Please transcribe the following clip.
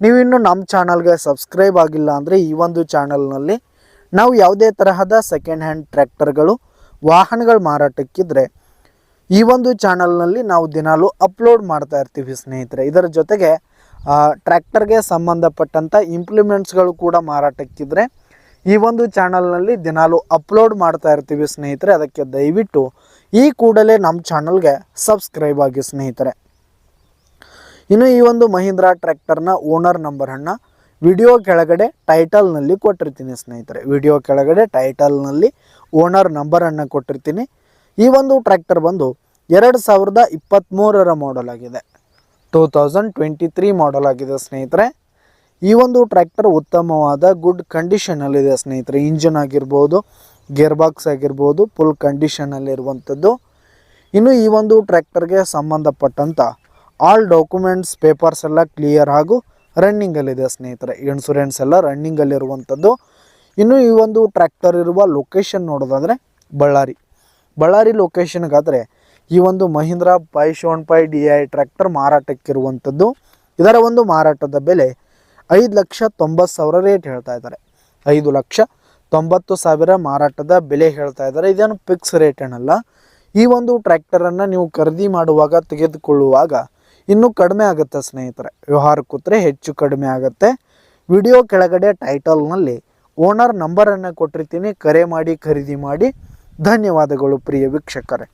ನೀವಿನ್ನು ನಮ್ಮ ಚಾನಲ್ಗೆ ಸಬ್ಸ್ಕ್ರೈಬ್ ಆಗಿಲ್ಲ ಅಂದರೆ ಈ ಒಂದು ಚಾನಲ್ನಲ್ಲಿ ನಾವು ಯಾವುದೇ ತರಹದ ಸೆಕೆಂಡ್ ಹ್ಯಾಂಡ್ ಟ್ರ್ಯಾಕ್ಟರ್ಗಳು ವಾಹನಗಳು ಮಾರಾಟಕ್ಕಿದ್ರೆ ಈ ಒಂದು ಚಾನಲ್ನಲ್ಲಿ ನಾವು ದಿನಾಲೂ ಅಪ್ಲೋಡ್ ಮಾಡ್ತಾ ಇರ್ತೀವಿ ಸ್ನೇಹಿತರೆ. ಇದರ ಜೊತೆಗೆ ಟ್ರ್ಯಾಕ್ಟರ್ಗೆ ಸಂಬಂಧಪಟ್ಟಂಥ ಇಂಪ್ಲಿಮೆಂಟ್ಸ್ಗಳು ಕೂಡ ಮಾರಾಟಕ್ಕಿದ್ರೆ ಈ ಒಂದು ಚಾನಲ್ನಲ್ಲಿ ದಿನಾಲೂ ಅಪ್ಲೋಡ್ ಮಾಡ್ತಾ ಇರ್ತೀವಿ ಸ್ನೇಹಿತರೆ. ಅದಕ್ಕೆ ದಯವಿಟ್ಟು ಈ ಕೂಡಲೇ ನಮ್ಮ ಚಾನಲ್ಗೆ ಸಬ್ಸ್ಕ್ರೈಬ್ ಆಗಿ ಸ್ನೇಹಿತರೆ. ಇನ್ನು ಈ ಒಂದು ಮಹೀಂದ್ರಾ ಟ್ರ್ಯಾಕ್ಟರ್ನ ಓನರ್ ನಂಬರನ್ನು ವಿಡಿಯೋ ಕೆಳಗಡೆ ಟೈಟಲ್ನಲ್ಲಿ ಕೊಟ್ಟಿರ್ತೀನಿ ಸ್ನೇಹಿತರೆ. ವಿಡಿಯೋ ಕೆಳಗಡೆ ಟೈಟಲ್ನಲ್ಲಿ ಓನರ್ ನಂಬರನ್ನು ಕೊಟ್ಟಿರ್ತೀನಿ. ಈ ಒಂದು ಟ್ರ್ಯಾಕ್ಟರ್ ಬಂದು ಎರಡು ಸಾವಿರದ ಇಪ್ಪತ್ತ್ಮೂರರ ಮಾಡಲ್ ಆಗಿದೆ. Two thousand twenty three model ಆಗಿದೆ ಸ್ನೇಹಿತರೆ. ಈ ಒಂದು ಟ್ರ್ಯಾಕ್ಟರ್ ಉತ್ತಮವಾದ ಗುಡ್ ಕಂಡೀಷನಲ್ಲಿದೆ ಸ್ನೇಹಿತರೆ. ಇಂಜಿನ್ ಆಗಿರ್ಬೋದು ಗೇರ್ ಬಾಕ್ಸ್ ಆಗಿರ್ಬೋದು ಫುಲ್ ಕಂಡೀಷನಲ್ಲಿರುವಂಥದ್ದು ಇನ್ನು ಈ ಒಂದು ಟ್ರ್ಯಾಕ್ಟರ್ಗೆ ಸಂಬಂಧಪಟ್ಟಂಥ ಆಲ್ ಡಾಕ್ಯುಮೆಂಟ್ಸ್ ಪೇಪರ್ಸ್ ಎಲ್ಲ ಕ್ಲಿಯರ್ ಹಾಗೂ ರನ್ನಿಂಗಲ್ಲಿದೆ ಸ್ನೇಹಿತರೆ. ಇನ್ಸೂರೆನ್ಸ್ ಎಲ್ಲ ರನ್ನಿಂಗಲ್ಲಿರುವಂಥದ್ದು ಇನ್ನು ಈ ಒಂದು ಟ್ರ್ಯಾಕ್ಟರ್ ಇರುವ ಲೊಕೇಶನ್ ನೋಡೋದಾದರೆ ಬಳ್ಳಾರಿ ಬಳ್ಳಾರಿ ಲೊಕೇಶನ್ಗಾದರೆ ಈ ಒಂದು Mahindra five seven five D I tractor ಮಾರಾಟಕ್ಕಿರುವಂಥದ್ದು ಇದರ ಒಂದು ಮಾರಾಟದ ಬೆಲೆ ಐದು ಲಕ್ಷ ತೊಂಬತ್ತು ಸಾವಿರ ರೇಟ್ ಹೇಳ್ತಾ ಇದ್ದಾರೆ. ಐದು ಲಕ್ಷ ತೊಂಬತ್ತು ಸಾವಿರ ಮಾರಾಟದ ಬೆಲೆ ಹೇಳ್ತಾ ಇದ್ದಾರೆ. ಇದೇನು ಫಿಕ್ಸ್ ರೇಟ್ ಏನಲ್ಲ. ಈ ಒಂದು ಟ್ರ್ಯಾಕ್ಟರನ್ನು ನೀವು ಖರೀದಿ ಮಾಡುವಾಗ ತೆಗೆದುಕೊಳ್ಳುವಾಗ ಇನ್ನೂ ಕಡಿಮೆ ಆಗುತ್ತೆ ಸ್ನೇಹಿತರೆ. ವ್ಯವಹಾರ ಕೂತ್ರೆ ಹೆಚ್ಚು ಕಡಿಮೆ ಆಗುತ್ತೆ. ವಿಡಿಯೋ ಕೆಳಗಡೆ ಟೈಟಲ್ನಲ್ಲಿ ಓನರ್ ನಂಬರನ್ನು ಕೊಟ್ಟಿರ್ತೀನಿ. ಕರೆ ಮಾಡಿ, ಖರೀದಿ ಮಾಡಿ. ಧನ್ಯವಾದಗಳು ಪ್ರಿಯ ವೀಕ್ಷಕರೇ.